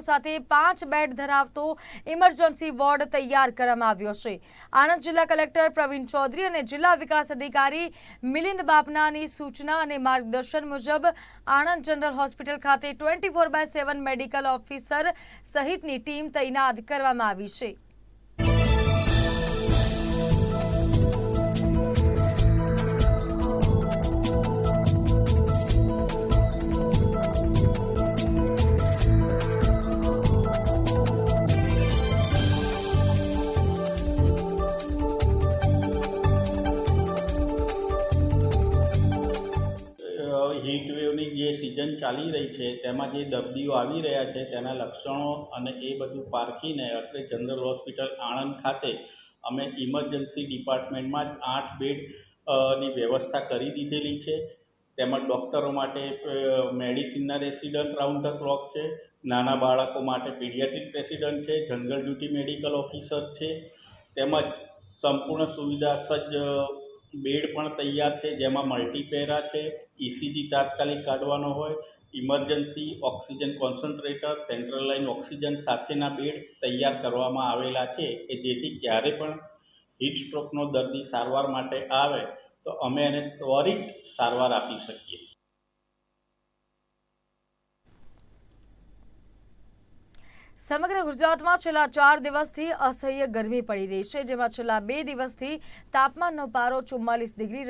સાથે પાંચ બેડ ધરાવતો ઇમરજન્સી વોર્ડ તૈયાર કરવામાં આવ્યો છે. આણંદ જિલ્લા કલેક્ટર પ્રવીણ ચૌધરી અને જિલ્લા વિકાસ અધિકારી મિલિંદ બાપનાની સૂચના અને માર્ગદર્શન મુજબ આણંદ જનરલ હોસ્પિટલ ખાતે twenty four by seven medical officer સહિતની ટીમ તૈનાત કરવામાં આવી છે. હીટ વેવની જે સિઝન ચાલી રહી છે, તેમાં જે દર્દીઓ આવી રહ્યા છે, તેના લક્ષણો અને એ બધું પારખીને અત્રે જનરલ હોસ્પિટલ આણંદ ખાતે અમે ઇમરજન્સી ડિપાર્ટમેન્ટમાં જ આઠ બેડની વ્યવસ્થા કરી દીધેલી છે. તેમજ ડૉક્ટરો માટે મેડિસિનના રેસિડન્ટ રાઉન્ડ ધ ક્લોક છે, નાના બાળકો માટે પીડિયાટ્રિક રેસિડન્ટ છે જનરલ ડ્યુટી મેડિકલ ઓફિસર છે. તેમજ સંપૂર્ણ સુવિધા સજ્જ બેડ પણ તૈયાર છે, જેમાં મલ્ટીપેરા છે ઇસીજી તાત્કાલિક કાઢવાનો હોય emergency oxygen concentrator central line oxygen સાથેના બેડ તૈયાર કરવામાં આવેલા છે, કે જેથી ક્યારે પણ હીટ સ્ટ્રોકનો દર્દી સારવાર માટે આવે, તો અમે એને ત્વરિત સારવાર આપી શકીએ. સમગ્ર ગુજરાતમાં છેલ્લા ચાર દિવસથી અસહ્ય ગરમી પડી રહી છે, જેમાં છેલ્લા બે દિવસથી તાપમાનનો પારો ચુમ્માલીસ ડિગ્રી